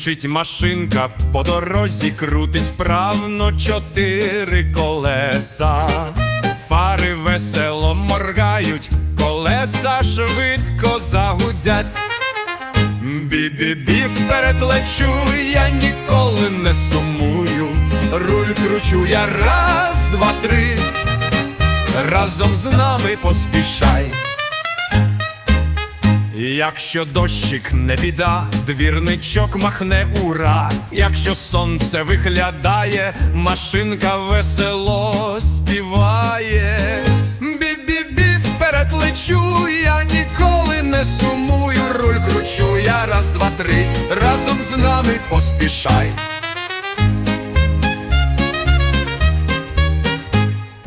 Мчить машинка по дорозі, крутить вправно чотири колеса. Фари весело моргають, колеса швидко загудять. Бі-бі-бі вперед лечу, я ніколи не сумую. Руль кручу я раз, два, три. Разом з нами поспішай. Якщо дощик не біда, двірничок махне ура. Якщо сонце виглядає, машинка весело співає. Бі-бі-бі вперед лечу, я ніколи не сумую. Руль кручу, я раз, два, три. Разом з нами поспішай.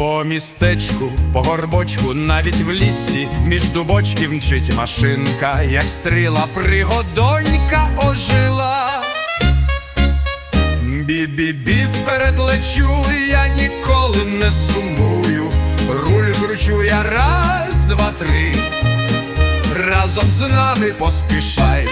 По містечку, по горбочку, навіть в лісі, між дубочків мчить машинка, як стріла пригодонька ожила. Бі-бі-бі вперед лечу, я ніколи не сумую. Руль кручу я раз, два, три. Разом з нами поспішай.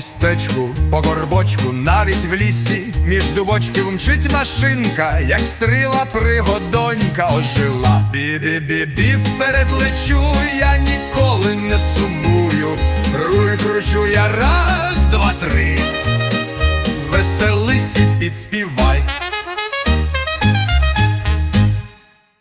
містечку, по горбочку, навіть в лісі, між дубочків мчить машинка, як стріла пригодонька ожила. Бі-бі-бі-бі вперед лечу, я ніколи не сумую. Руль кручу я раз, два, три. Веселись і підспівай.